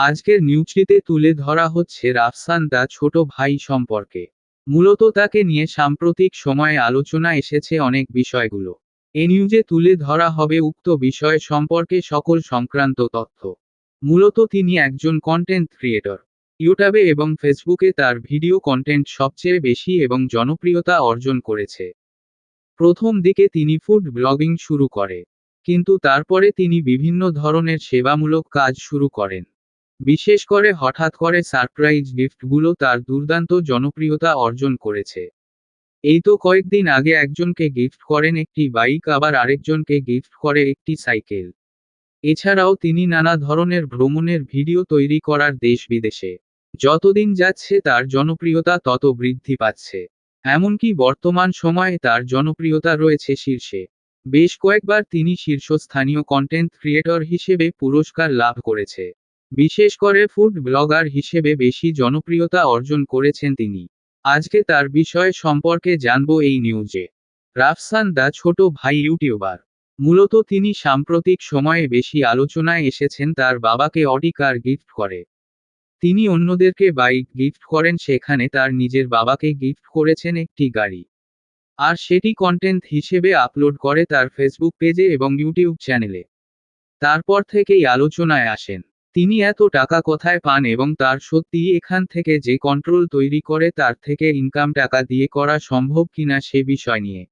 আজকের নিউজটিতে তুলে ধরা হচ্ছে রাফসান দা ছোট ভাই সম্পর্কে। মূলত তাকে নিয়ে সাম্প্রতিক সময়ে আলোচনা এসেছে অনেক বিষয়গুলো। এ নিউজে তুলে ধরা হবে উক্ত বিষয় সম্পর্কে সকল সংক্রান্ত তথ্য। মূলত তিনি একজন কন্টেন্ট ক্রিয়েটর ইউটিউবে এবং ফেসবুকে তার ভিডিও কন্টেন্ট সবচেয়ে বেশি এবং জনপ্রিয়তা অর্জন করেছে। প্রথম দিকে তিনি ফুড ব্লগিং শুরু করে। কিন্তু তারপরে তিনি বিভিন্ন ধরনের সেবামূলক কাজ শুরু করেন। বিশেষ করে হঠাৎ করে সারপ্রাইজ গিফটগুলো তার দুর্দান্ত জনপ্রিয়তা অর্জন করেছে। এই তো কয়েকদিন আগে একজনকে গিফট করেন একটি বাইক, আবার আরেকজনকে গিফট করে একটি সাইকেল। এছাড়াও তিনি নানা ধরনের ভ্রমণের ভিডিও তৈরি করার দেশ বিদেশে। যতদিন যাচ্ছে তার জনপ্রিয়তা তত বৃদ্ধি পাচ্ছে। এমনকি বর্তমান সময়ে তার জনপ্রিয়তা রয়েছে শীর্ষে। বেশ কয়েকবার তিনি শীর্ষস্থানীয় কন্টেন্ট ক্রিয়েটর হিসেবে পুরস্কার লাভ করেছে। বিশেষ করে ফুড ব্লগার হিসেবে বেশি জনপ্রিয়তা অর্জন করেছেন তিনি। আজকে তার বিষয় সম্পর্কে জানব এই নিউজে। রাফসান দা ছোট ভাই ইউটিউবার। মূলত তিনি সাম্প্রতিক সময়ে বেশি আলোচনায় এসেছেন তার বাবাকে অডি কার গিফট করে। তিনি অন্যদেরকে বাইক গিফট করেন, সেখানে তার নিজের বাবাকে গিফট করেছেন একটি গাড়ি। আর সেটি কন্টেন্ট হিসেবে আপলোড করে তার ফেসবুক পেজে এবং ইউটিউব চ্যানেলে। তারপর থেকেই আলোচনায় আসেন। তিনি এত টাকা কোথায় পান এবং তার সত্যিই এখান থেকে যে কন্ট্রোল তৈরি করে তার থেকে ইনকাম টাকা দিয়ে করা সম্ভব কিনা সে বিষয় নিয়ে।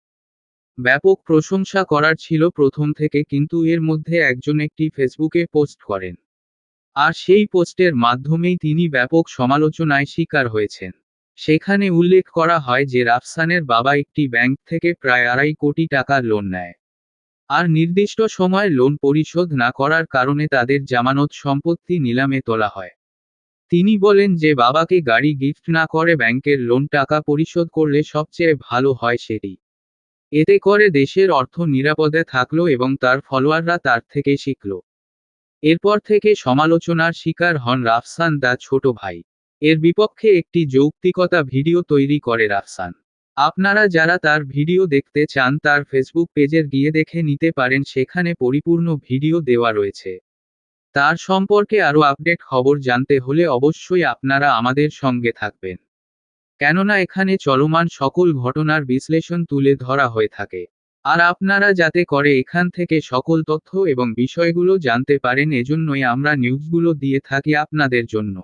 ব্যাপক প্রশংসা করার ছিল প্রথম থেকে কিন্তু এর মধ্যে একজন একটি ফেসবুকে পোস্ট করেন। আর সেই পোস্টের মাধ্যমেই তিনি ব্যাপক সমালোচনায় শিকার হয়েছেন। সেখানে উল্লেখ করা হয় যে রাফসানের বাবা একটি ব্যাংক থেকে প্রায় আড়াই কোটি টাকা লোন নেয়। আর নির্দিষ্ট সময় লোন পরিশোধ না করার কারণে তাদের জামানত সম্পত্তি নিলামে তোলা হয়। তিনি বলেন যে বাবাকে গাড়ি গিফট না করে ব্যাংকের লোন টাকা পরিশোধ করলে সবচেয়ে ভালো হয় সেটি। এতে করে দেশের অর্থ নিরাপদে থাকল এবং তার ফলোয়াররা তার থেকে শিখল। এরপর থেকে সমালোচনার শিকার হন রাফসান দা ছোট ভাই। এর বিপক্ষে একটি যৌক্তিকতা ভিডিও তৈরি করে রাফসান। আপনারা যারা তার ভিডিও দেখতে চান তার ফেসবুক পেজের গিয়ে দেখে নিতে পারেন সেখানে পরিপূর্ণ ভিডিও দেওয়া রয়েছে। তার সম্পর্কে আরও আপডেট খবর জানতে হলে অবশ্যই আপনারা আমাদের সঙ্গে থাকবেন। কেননা এখানে চলমান সকল ঘটনার বিশ্লেষণ তুলে ধরা হয়ে থাকে। আর আপনারা যাতে করে এখান থেকে সকল তথ্য এবং বিষয়গুলো জানতে পারেন, এজন্যই আমরা নিউজগুলো দিয়ে থাকি আপনাদের জন্য।